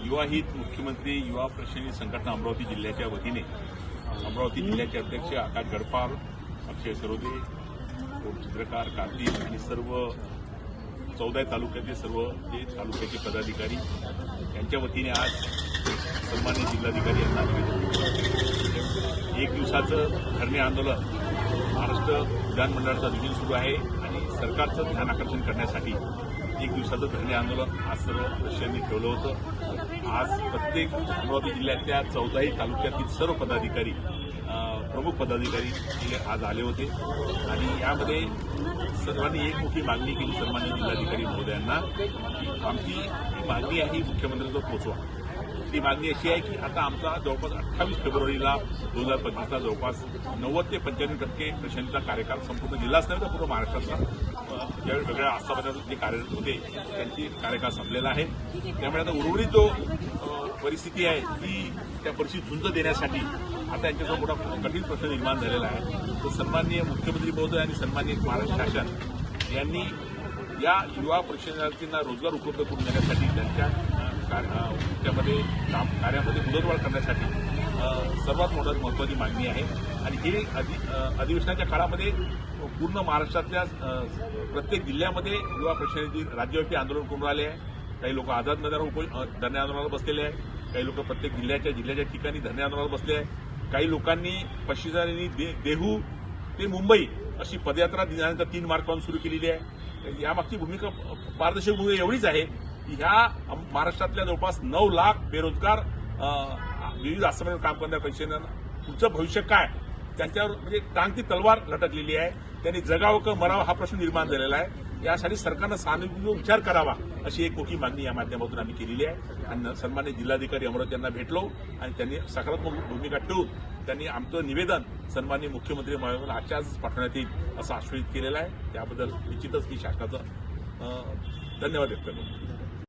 युवा हित मुख्यमंत्री युवा प्रश्नी संघटना अमरावती जिल्ह्याच्या वतीने अमरावती जिल्ह्याचे अध्यक्ष आकाश गडपाल अक्षय सरोदे चित्रकार कार्तिक आणि सर्व चौदा तालुक्याचे सर्व जे तालुक्याचे पदाधिकारी यांच्या वतीने आज सन्मान्य जिल्हाधिकारी यांना निवेदन एक दिवसाचं धरणे आंदोलन महाराष्ट्र विधानमंडळाचा दिवस सुरू आहे आणि सरकारचं ध्यान आकर्षण करण्यासाठी दिवसाचं धरणे आंदोलन आज सर्व सदस्यांनी ठेवलं होतं. आज प्रत्येक अमरावती जिल्ह्यातल्या चौदाही तालुक्यातील सर्व पदाधिकारी प्रमुख पदाधिकारी हे आज आले होते. आणि यामध्ये सर्वांनी एक मोठी मागणी केली सन्मान्य जिल्हाधिकारी महोदयांना की आमची ही मागणी आहे ही मुख्यमंत्र्यांवर पोहोचवा. ती मागणी अशी आहे की आता आमचा जवळपास अठ्ठावीस फेब्रुवारीला दोन हजार पंचवीसला जवळपास नव्वद ते पंच्याण्णव टक्के प्रशांतचा कार्यकाळ संपूर्ण जिल्हाच नाही तर पूर्ण महाराष्ट्रातला. ज्यावेळी वेगळ्या आस्थापनात जे कार्यरत होते त्यांची कार्यकाळ संपलेला आहे. त्यामुळे आता उर्वरित जो परिस्थिती आहे ती त्या परिस्थिती झुंज देण्यासाठी आता यांच्यासमोर मोठा कठीण प्रश्न निर्माण झालेला आहे. तर सन्माननीय मुख्यमंत्री महोदय आणि सन्माननीय महाराष्ट्र शासन यांनी या युवा प्रशिक्षणार्थींना रोजगार उपलब्ध करून देण्यासाठी त्यांच्या त्यामध्ये काम कार्यामध्ये मुदतवाढ करण्यासाठी सर्वात मोठं महत्वाची मागणी आहे. आणि हे अधि अधिवेशनाच्या काळामध्ये पूर्ण महाराष्ट्रातल्या प्रत्येक जिल्ह्यामध्ये युवा प्रशिक्षणाची राज्यव्यापी आंदोलन करून राहिले आहे. काही लोक आझाद मैदानावर उप धरणे आंदोलनाला बसलेले आहे काही लोक प्रत्येक जिल्ह्याच्या जिल्ह्याच्या ठिकाणी धरणे आंदोलनाला बसले आहे काही लोकांनी पश्चिमी दे, देहू ते मुंबई अशी पदयात्रा दिनानंतर तीन मार्चपासून सुरू केलेली आहे. यामागची भूमिका पारदर्शक भूमिका एवढीच आहे. ह्या महाराष्ट्रातल्या जवळपास नऊ लाख बेरोजगार विविध आश्रमात काम करणाऱ्या पैशांना पुढचं भविष्य काय? त्यांच्यावर म्हणजे टांगती तलवार लटकलेली आहे. त्यांनी जगावं का मरावं हा प्रश्न निर्माण झालेला आहे. यासाठी सरकारनं सहानुभूतीने विचार करावा अशी एक मोठी मागणी या माध्यमातून आम्ही केलेली आहे. आणि सन्मान्य जिल्हाधिकारी अमरावती यांना भेटलो आणि त्यांनी सकारात्मक भूमिका ठेवून त्यांनी आमचं निवेदन सन्मान्य मुख्यमंत्री महोदयांना आजच्याच पाठवण्यात येईल असं आश्वासित केलेलं आहे. त्याबद्दल निश्चितच मी शासनाचं धन्यवाद व्यक्त करतो